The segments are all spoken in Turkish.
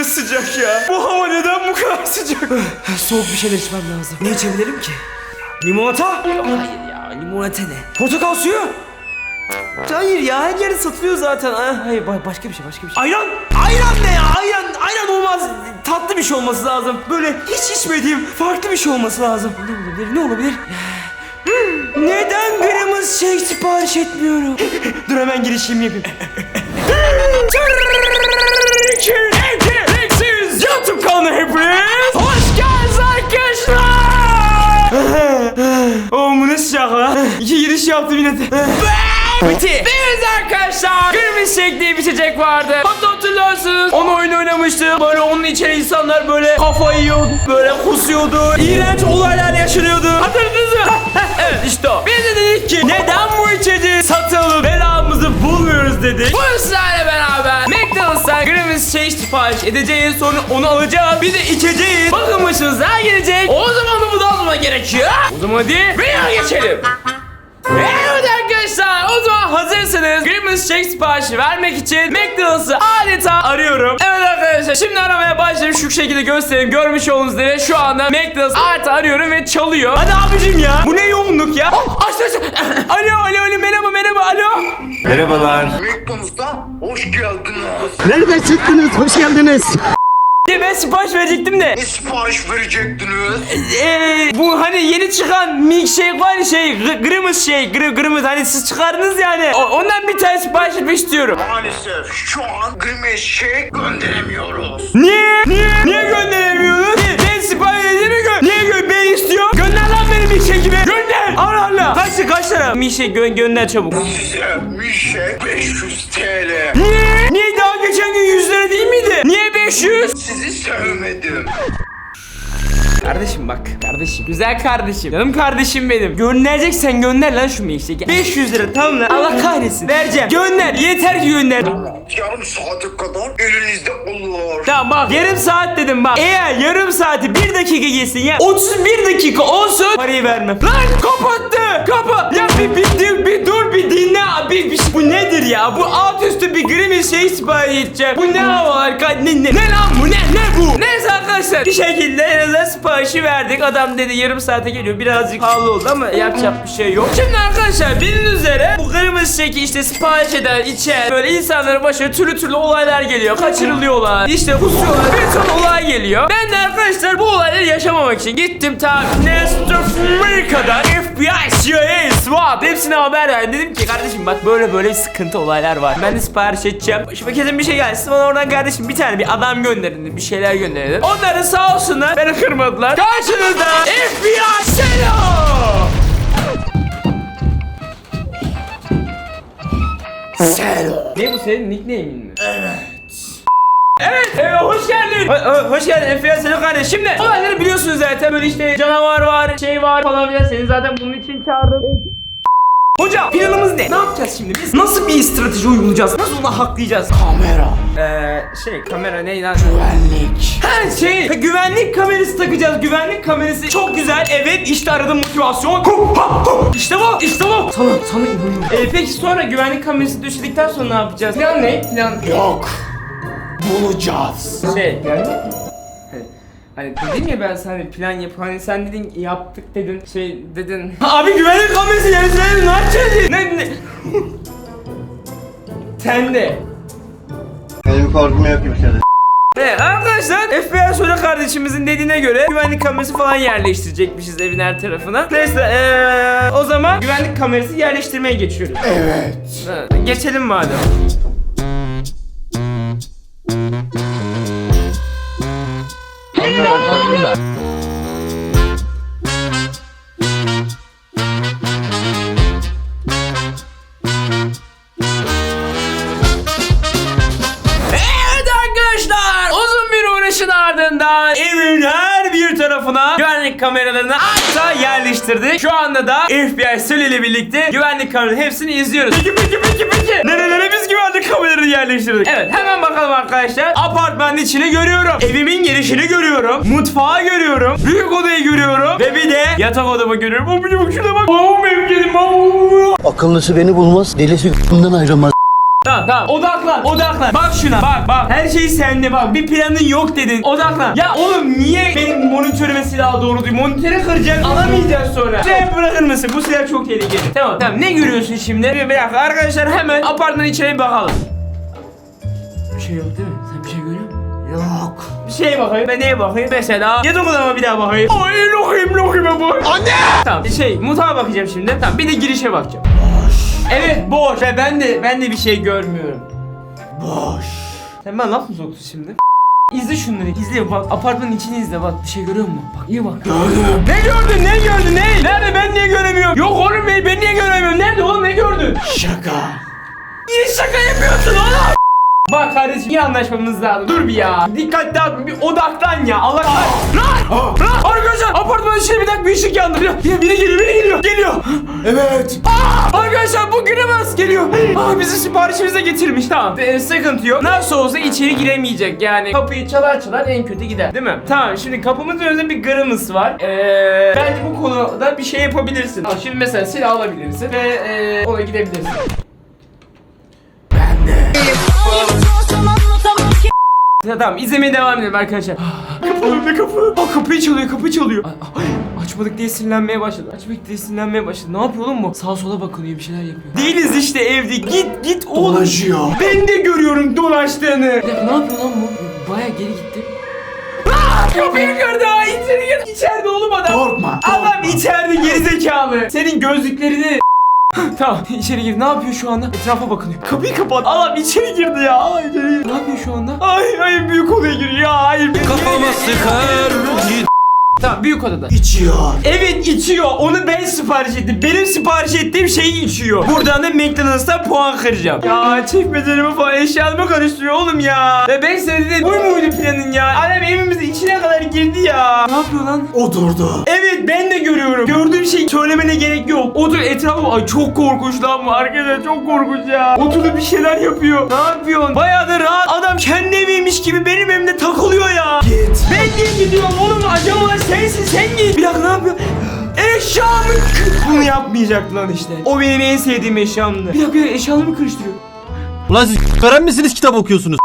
böyle sıcak ya? Bu hava neden bu kadar sıcak? Soğuk bir şeyler içmem lazım. Ne içebilirim ki? Limonata? Hayır ya limonata ne? Portakal suyu? Hayır ya her yerde satılıyor zaten. Ha, hayır ba- başka bir şey başka bir şey. Ayran! Ayran ne ya? Ayran, ayran olmaz. Tatlı bir şey olması lazım. Böyle hiç içmediğim farklı bir şey olması lazım. Ne olabilir? Ne olabilir? Neden gramız şey sipariş etmiyorum? Dur hemen girişimi yapayım. Kanalı hepiniz. Hoş geldiniz arkadaşlar. Oğlum bu ne sıcak lan? İki giriş yaptım yine de. Bitti. Biz arkadaşlar Kırmızı diye bir içecek vardı. Hatta hatırlarsınız. Onu oyun oynamıştık. Böyle onun içine insanlar böyle kafayı yiyordu. Böyle kusuyordu. İğrenç olaylar yaşanıyordu. Hatırladınız mı? evet işte o. Biz de dedik ki neden bu içeceği satalım belamızı bulmuyoruz dedik. Bu sizlerle beraber McDonald's'tan Kırmızı Shake sipariş edeceğiz. Sonra onu alacağız. Bir de içeceğiz. Bakın başımıza gelecek. O zaman da bu da alma gerekiyor. O zaman hadi videoya geçelim. Zaman hazırsanız Grimace Shake siparişi vermek için McDonald's'ı adeta arıyorum. Evet arkadaşlar şimdi aramaya başladım şu şekilde göstereyim. Görmüş olduğunuz üzere şu anda McDonald's adeta arıyorum ve çalıyor. Hadi abicim ya bu ne yoğunluk ya? Oh, aç aç. alo alo alo merhaba merhaba alo. Merhabalar. McDonald's'a hoş geldiniz. Nereden çıktınız? Hoş geldiniz. Ben sipariş verecektim de. Ne sipariş verecektiniz? Eee bu hani yeni çıkan milkshake var şey Grimace şey gri, Grimace hani siz çıkardınız yani. O- ondan bir tane sipariş etmek istiyorum. Maalesef şu an Grimace Shake gönderemiyoruz. Niye? Niye? Niye gönderemiyorsun? Niye? Ben sipariş edeyim mi gö? Niye gö? Ben istiyorum. Gönder lan benim milkshake'imi. Gönder. Allah Allah. Kaç kaç lira? Milkshake gö gönder çabuk. Size milkshake 500 TL. Niye 500? Sizi sevmedim. Kardeşim bak. Kardeşim. Güzel kardeşim. Canım kardeşim benim. Göndereceksen gönder lan şu milkshake'i. 500 lira tamam mı? Allah kahretsin. Vereceğim. Gönder. Yeter ki gönder. Yarım saate kadar elinizde olur. Tamam bak yarım saat dedim bak. Eğer yarım saati bir dakika geçsin ya 31 dakika olsun parayı vermem. Lan kapattı. Kapa. Ya bir, bir, bir, bir dur bir dinle. Bir, bir, bu nedir ya? Bu alt üstü bir grimi şey sipariş edeceğim. Bu ne havalar? Ka- Ne, ne, ne lan bu? Ne, ne bu? Neyse arkadaşlar bir şekilde en azından siparişi verdik. Adam dedi yarım saate geliyor. Birazcık pahalı oldu ama yapacak bir şey yok. Şimdi arkadaşlar bildiğiniz üzere bu kırmızı şeki işte sipariş eden, içen böyle insanların başına türlü türlü olaylar geliyor. Kaçırılıyorlar. işte kusuyorlar. Bir ton olay geliyor. Ben de arkadaşlar bu olayları yaşamamak için gittim ta Amerika'dan FBI, CIA, SWAT hepsine haber verdim. Dedim ki kardeşim bak böyle böyle sıkıntı olaylar var. Ben de sipariş edeceğim. Başıma kesin bir şey gelsin. Bana oradan kardeşim bir tane bir adam gönderin dedim. Bir şeyler gönderin. Onlar da sağ olsunlar beni kırmadılar. Karşınızda FBI Selo. Selo. Ne bu senin nickname'in mi? Evet, e, hoş geldin. Ho- ho- hoş geldin Efe Selo kardeş. Şimdi olayları biliyorsunuz zaten. Böyle işte canavar var, şey var falan filan. Seni zaten bunun için çağırdım. Hocam planımız ne? Ne yapacağız şimdi biz? Nasıl bir strateji uygulayacağız? Nasıl onu haklayacağız? Kamera. Eee şey kamera ne lan? Güvenlik. Ha şey ha, güvenlik kamerası takacağız. Güvenlik kamerası çok güzel. Evet işte aradığım motivasyon. Hu, ha, hu. İşte bu. İşte bu. Sana sana inanıyorum. Ee, peki sonra güvenlik kamerası döşedikten sonra ne yapacağız? Plan ne? Plan Yok. Bulacağız. şey yani Hani dedim ya ben sana hani plan yap hani sen dedin yaptık dedin şey dedin Abi güvenlik kamerası yani sen ne yapacaksın? Ne ne? sen de. Benim korkumu yapayım şöyle. Evet arkadaşlar FBI Soru kardeşimizin dediğine göre güvenlik kamerası falan yerleştirecekmişiz evin her tarafına. Neyse eee, o zaman güvenlik kamerası yerleştirmeye geçiyoruz. Evet. Ha, Geçelim madem. Yerleştirdik. Şu anda da FBI Sel ile birlikte güvenlik kameralarının hepsini izliyoruz. Peki peki peki peki. Nerelere biz güvenlik kameralarını yerleştirdik? Evet hemen bakalım arkadaşlar. Apartmanın içini görüyorum. Evimin girişini görüyorum. Mutfağı görüyorum. Büyük odayı görüyorum. Ve bir de yatak odamı görüyorum. Oh bir bak şuna bak. Oh benim kedim. Akıllısı beni bulmaz, delisi g***den ayrılmaz. Tamam tamam odaklan odaklan bak şuna bak bak her şey sende bak bir planın yok dedin odaklan ya oğlum niye benim monitörüme silah doğru değil monitörü kıracak alamayacağız sonra Silah bırakır mısın bu silah çok tehlikeli tamam tamam ne görüyorsun şimdi bir, bir dakika arkadaşlar hemen apartmanın içine bir bakalım bir şey yok değil mi sen bir şey görüyor musun? Yok. Bir şeye bakayım. Ben neye bakayım? Mesela yatak odama bir daha bakayım. Ay lokayım lokayım bak. Anne! Tamam şey mutfağa bakacağım şimdi. Tamam bir de girişe bakacağım. Evet boş. Ve ben de ben de bir şey görmüyorum. Boş. Sen bana laf mı soktun şimdi? İzle şunları izle bak apartmanın içini izle bak bir şey görüyor musun? Bak iyi bak. Gördüm. Ne gördün ne gördün ne? Nerede ben niye göremiyorum? Yok oğlum ben, ben niye göremiyorum? Nerede oğlum ne gördün? Şaka. Niye şaka yapıyorsun oğlum? Bak kardeşim iyi anlaşmamız lazım. Dur bir ya. Dikkat dağıtma bir odaklan ya. Allah kahretsin. Lan! Lan! Arkadaşlar apartmanın içine bir dakika bir ışık yandı. Bir, bir, biri geliyor biri geliyor. Geliyor. Evet. Aa! Arkadaşlar bu Grimas geliyor. Aa, bizi siparişimize getirmiş. Tamam. Ee, sıkıntı yok. Nasıl olsa içeri giremeyecek. Yani kapıyı çalar çalar en kötü gider. Değil mi? Tamam şimdi kapımızın önünde bir Grimas var. Ee, bence bu konuda bir şey yapabilirsin. Al, şimdi mesela silah alabilirsin ve ee, ona gidebilirsin. Ya tamam izlemeye devam edelim arkadaşlar. kapı önünde kapı. Aa kapıyı çalıyor kapı çalıyor. Ay, ay, açmadık diye sinirlenmeye başladı. Açmadık diye sinirlenmeye başladı. Ne yapıyor oğlum bu? Sağa sola bakınıyor bir şeyler yapıyor. Değiliz işte evde. Git git oğlum. Dolaşıyor. Ben de görüyorum dolaştığını. Bir dakika ne yapıyor lan bu? Baya geri gitti. Kapıyı kırdı. Aa, İçeri gir. İçeride oğlum adam. Korkma, Adam içeride gerizekalı. Senin gözlüklerini Tamam içeri girdi. Ne yapıyor şu anda? Etrafa bakınıyor. Kapıyı kapat. Adam içeri girdi ya. Aa, içeri girdi. Ne yapıyor şu anda? Ay ay büyük odaya giriyor ya. Hayır. Kafama sıkar. Tamam büyük odada. İçiyor. Evet içiyor. Onu ben sipariş ettim. Benim sipariş ettiğim şeyi içiyor. Buradan da McDonald's'a puan kıracağım. Ya çekmecelimi falan eşyalarımı karıştırıyor oğlum ya. Ve ben dedim bu muydu planın ya? Adam evimizin içine kadar girdi ya. Ne yapıyor lan? Oturdu. Evet ben de görüyorum. Gördüğüm şey söylemene gerek yok. Otur etrafı ay çok korkunç lan bu arkadaşlar çok korkunç ya. Oturup bir şeyler yapıyor. Ne yapıyorsun? Bayağı da rahat. Adam kendi eviymiş gibi benim evimde git. Bir dakika ne yapıyor? Eşyamı Bunu yapmayacaktı lan işte. O benim en sevdiğim eşyamdı. Bir dakika eşyalarımı karıştırıyor. Ulan siz veren misiniz kitap okuyorsunuz?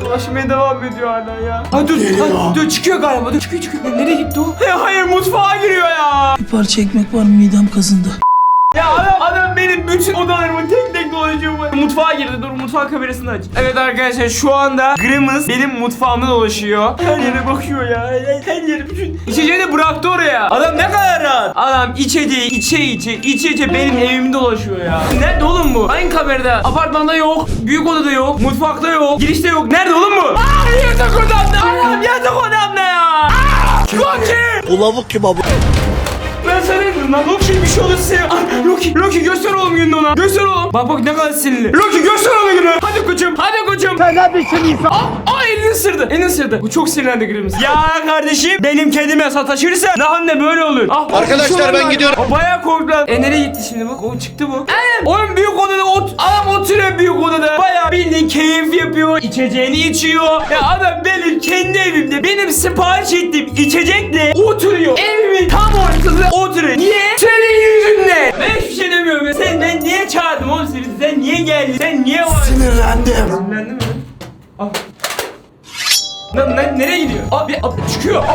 Dolaşmaya devam ediyor hala ya. Ha dur, ha, dur çıkıyor galiba. Dur çıkıyor çıkıyor. Nereye gitti o? He, hayır mutfağa giriyor ya. Bir parça ekmek var midem kazındı. Ya adam, adam benim bütün odalarımı tek tek dolaşıyor. bu. Mutfağa girdi. Dur mutfak kamerasını aç. Evet arkadaşlar şu anda Grimace benim mutfağımda dolaşıyor. Her yere bakıyor ya. Her, her yere bütün içeceği de bıraktı oraya. Adam ne kadar rahat. Adam içeceği içe içe içe içe benim evimde dolaşıyor ya. Nerede oğlum bu? Hangi kamerada? Apartmanda yok. Büyük odada yok. Mutfakta yok. Girişte yok. Nerede oğlum bu? Aa yatak odamda. Adam yatak odamda ya. Aa! O lavuk kim abi? Sana dedim lan? Loki bir şey olursa Ah, Loki Loki göster oğlum gününü ona Göster oğlum. Bak bak ne kadar sinirli. Loki göster oğlum gününü Hadi koçum hadi koçum. Sen neredesin insan Aa, aa elini ısırdı elini ısırdı. Bu çok sinirlendi Grimace Ya kardeşim benim kedime sataşırsa Nahan ne böyle olur? Ah, Arkadaşlar, ben gidiyorum. O bayağı korktu lan E nereye gitti şimdi bu? O çıktı bu. Evet Oğlum büyük odada ot Adam oturuyor büyük odada. Bayağı bildiğin keyif yapıyor içeceğini içiyor. Ya adam benim kendi evimde Benim sipariş ettiğim içecekle Oturuyor. Evimin tam ortasında oturuyor. Niye? Senin yüzünden. Ben hiçbir şey demiyorum. Sen ben niye çağırdım oğlum seni? Sen niye geldin? Sen niye var Sinirlendim. Sinirlendin mi? Al Lan lan nereye gidiyor? Abi abi çıkıyor. Aa,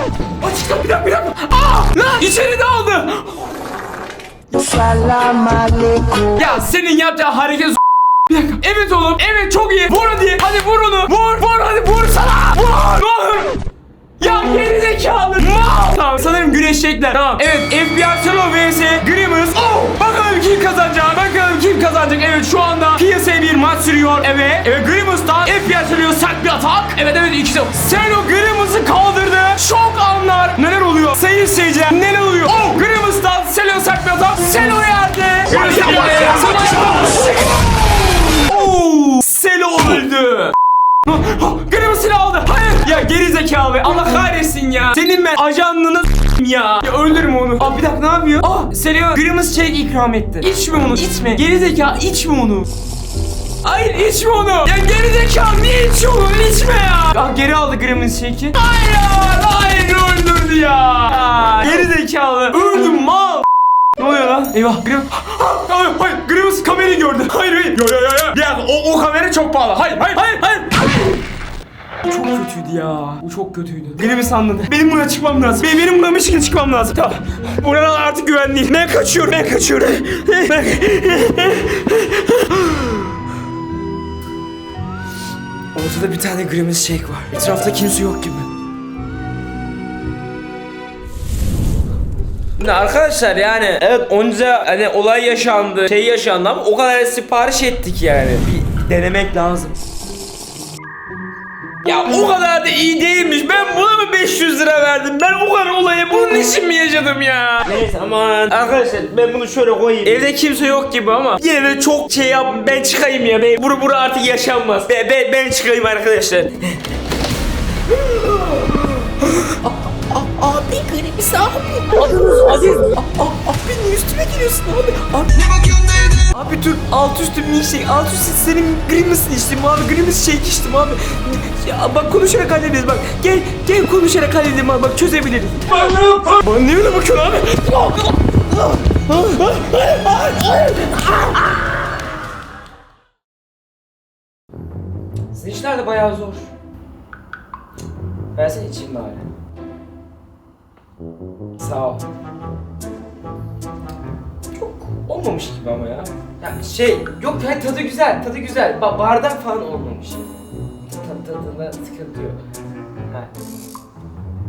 aa çıktı bir dakika bir dakika. Aa lan içeri daldı. Ya senin yaptığın hareket bir dakika. Evet oğlum. Evet çok iyi. Vur hadi. Hadi vur onu. Vur. Vur hadi vur sana. Vur. Vur. Ya geri zekalı. Mal. Tamam sanırım güreşecekler. Tamam. Evet FBI Solo vs Grimace. Oh. Bakalım kim kazanacak. Bakalım kim kazanacak. Evet şu anda piyasaya bir maç sürüyor. Evet. Evet Grimace'dan FBI sürüyor sert bir atak. Evet evet ikisi. Selo Grimace'ı kaldırdı. Şok anlar. Neler oluyor? Sayın seyirciler neler oluyor? Oh. Grimace'dan Selo sert bir atak. Selo yerde. Oo. Selo öldü. Grimace silah aldı. Hayır. Ya geri zekalı. Allah kahretsin ya. Senin ben ajanlığını ya. Ya öldürme onu. Aa bir dakika ne yapıyor? Aa Selo Grimace çek ikram etti. İçme onu. içme. Geri zekalı içme onu. Hayır içme onu. Ya geri zekalı niye içiyorsun? İçme ya. Ya geri aldı Grimace çeki. Hayır. Hayır öldürdü ya. ya geri zekalı. Öldüm mal. Ne oluyor lan? Eyvah. Grim... Hayır hayır. Grimus kamerayı gördü. Hayır hayır. Yo yo yo yo. Ya o, o kamera çok pahalı. Hayır hayır hayır hayır. Çok kötüydü ya. Bu çok kötüydü. Grimus anladı. Benim buradan çıkmam lazım. Benim, benim buradan bir şekilde çıkmam lazım. Tamam. Buradan artık güven değil. Ben kaçıyorum. Ben kaçıyorum. Ben... Ortada bir tane Grimace Shake var. Etrafta kimse yok gibi. Şimdi arkadaşlar yani evet onca hani olay yaşandı, şey yaşandı ama o kadar sipariş ettik yani. Bir denemek lazım. Ya o kadar da iyi değilmiş. Ben buna mı 500 lira verdim? Ben o kadar olayı bunun için mi yaşadım ya? Neyse aman. Arkadaşlar ben bunu şöyle koyayım. Evde kimse yok gibi ama yine de çok şey yap. Ben çıkayım ya. Ben, bura bura artık yaşanmaz. Ben, ben, ben çıkayım arkadaşlar. Abi Grimis abi. Aziz. Abi niye üstüme geliyorsun abi? Abi. Abi dur alt üstü milkshake alt üstü senin Grimace'ın içtim abi Grimace shake içtim abi. Ya bak konuşarak hallederiz bak. Gel gel konuşarak halledelim abi bak çözebiliriz. Bana Bana ne öyle bakıyorsun abi? Sizin işler de bayağı zor. Versene içeyim bari. Sağ ol olmamış gibi ama ya. Ya şey yok yani tadı güzel, tadı güzel. Ba bardak falan olmamış. Tadı tadında sıkıntı yok.